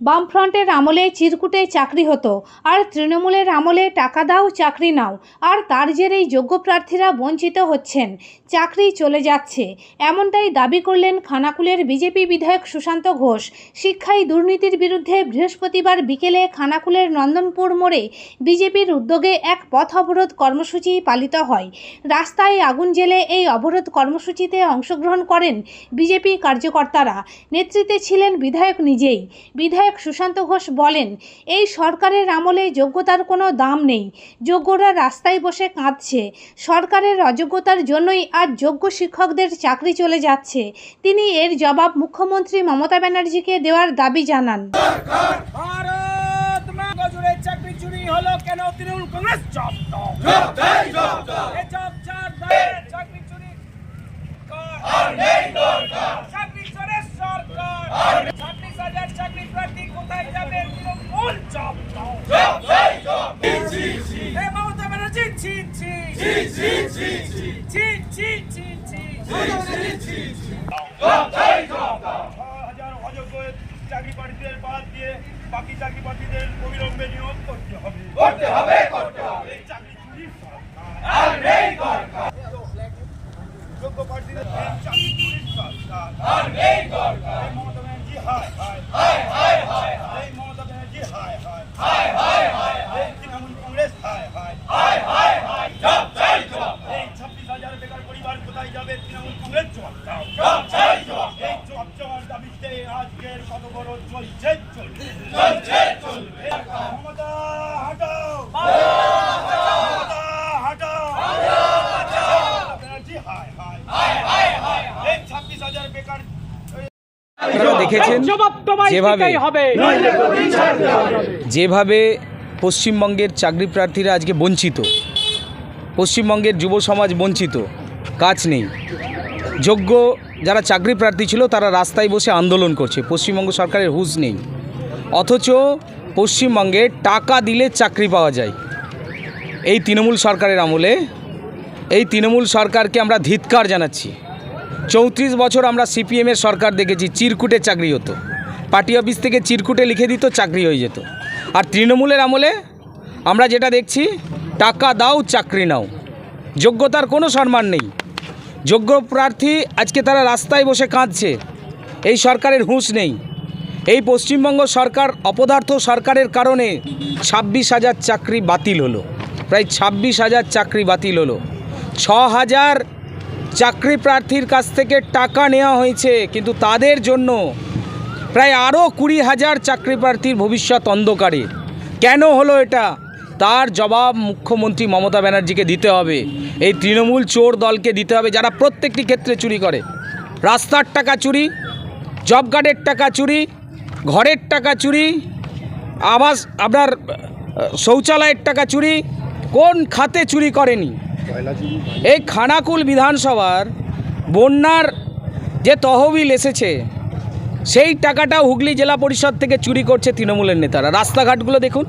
বামফ্রন্টের আমলে চিরকুটে চাকরি হতো, আর তৃণমূলের আমলে টাকা দাও, চাকরি নাও, আর তার জেরেই যোগ্য প্রার্থীরা বঞ্চিত হচ্ছেন। চাকরি চলে যাচ্ছে। এমনটাই দাবি করলেন খানাকুলের বিজেপি বিধায়ক সুশান্ত ঘোষ। শিক্ষায় দুর্নীতির বিরুদ্ধে বৃহস্পতিবার বিকেলে খানাকুলের নন্দনপুর মোড়ে বিজেপির উদ্যোগে এক পথ অবরোধ কর্মসূচি পালিত হয়। রাস্তায় আগুন জেলে এই অবরোধ কর্মসূচিতে অংশগ্রহণ করেন বিজেপি কার্যকর্তারা। নেতৃত্বে ছিলেন বিধায়ক নিজেই। বিধায়ক সুশান্ত ঘোষ বলেন এই সরকারের আমলে যোগ্যতার কোনো দাম নেই। যোগ্যরা রাস্তায় বসে কাঁদছে। সরকারের অযোগ্যতার জন্যই আজ যোগ্য শিক্ষকদের চাকরি চলে যাচ্ছে। তিনি এর জবাব মুখ্যমন্ত্রী মমতা ব্যানার্জিকে দেওয়ার দাবি জানান। জুড়ে চাকরি চুরি হলো কেন তৃণমূল কংগ্রেস? জব জব ছাব্বিশ হাজার বেকার পরিবার কোথায় যাবে তৃণমূল কংগ্রেস জব দাও জব চাই জব এই জব চাওয়ার দাবিতে আজকের কত বড় চলছে চলবে চলছে চলবে মমতা হাটাও মমতা হাটাও ব্যানার্জি হায় হায় হায় হায় হায় এই ছাব্বিশ হাজার বেকার আপনারা দেখেছেন যেভাবে যেভাবে পশ্চিমবঙ্গের চাকরি প্রার্থীরা আজকে বঞ্চিত পশ্চিমবঙ্গের যুব সমাজ বঞ্চিত কাজ নেই। যোগ্য যারা চাকরি প্রার্থী ছিল তারা রাস্তায় বসে আন্দোলন করছে। পশ্চিমবঙ্গ সরকারের হুঁশ নেই। অথচ পশ্চিমবঙ্গে টাকা দিলে চাকরি পাওয়া যায়। এই তৃণমূল সরকারের আমলে এই তৃণমূল সরকারকে আমরা ধিৎকার জানাচ্ছি। চৌত্রিশ বছর আমরা সিপিএমের সরকার দেখেছি, চিরকুটে চাকরি হতো। পার্টি অফিস থেকে চিরকুটে লিখে দিত, চাকরি হয়ে যেত। আর তৃণমূলের আমলে আমরা যেটা দেখছি, টাকা দাও, চাকরি নাও। যোগ্যতার কোনো সম্মান নেই। যোগ্য প্রার্থী আজকে তারা রাস্তায় বসে কাঁদছে। এই সরকারের হুঁশ নেই। এই পশ্চিমবঙ্গ সরকার অপদার্থ সরকারের কারণে ছাব্বিশ হাজার চাকরি বাতিল হলো। প্রায় ছাব্বিশ হাজার চাকরি বাতিল হলো। ছ হাজার চাকরি প্রার্থীর কাছ থেকে টাকা নেওয়া হয়েছে, কিন্তু তাদের জন্য প্রায় আরও কুড়ি হাজার চাকরি প্রার্থীর ভবিষ্যৎ অন্ধকারে। কেন হলো এটা? তার জবাব মুখ্যমন্ত্রী মমতা ব্যানার্জিকে দিতে হবে। এই তৃণমূল চোর দলকে দিতে হবে যারা প্রত্যেকটি ক্ষেত্রে চুরি করে। রাস্তার টাকা চুরি, জব কার্ডের টাকা চুরি, ঘরের টাকা চুরি, আবাস, আপনার শৌচালয়ের টাকা চুরি, কোন খাতে চুরি করেনি? এই খানাকুল বিধানসভার বন্যার যে তহবিল এসেছে, সেই টাকাটাও হুগলি জেলা পরিষদ থেকে চুরি করছে তৃণমূলের নেতারা। রাস্তাঘাটগুলো দেখুন,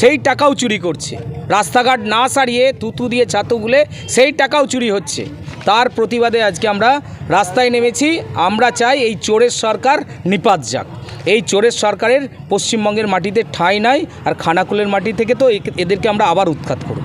সেই টাকাও চুরি করছে। রাস্তাঘাট না সারিয়ে তুতু দিয়ে ছাতু গুলে সেই টাকাও চুরি হচ্ছে। তার প্রতিবাদে আজকে আমরা রাস্তায় নেমেছি। আমরা চাই এই চোরের সরকার নিপাত যাক। এই চোরের সরকারের পশ্চিমবঙ্গের মাটিতে ঠাঁই নাই, আর খানাকুলের মাটি থেকে তো এদেরকে আমরা আবার উৎখাত করব।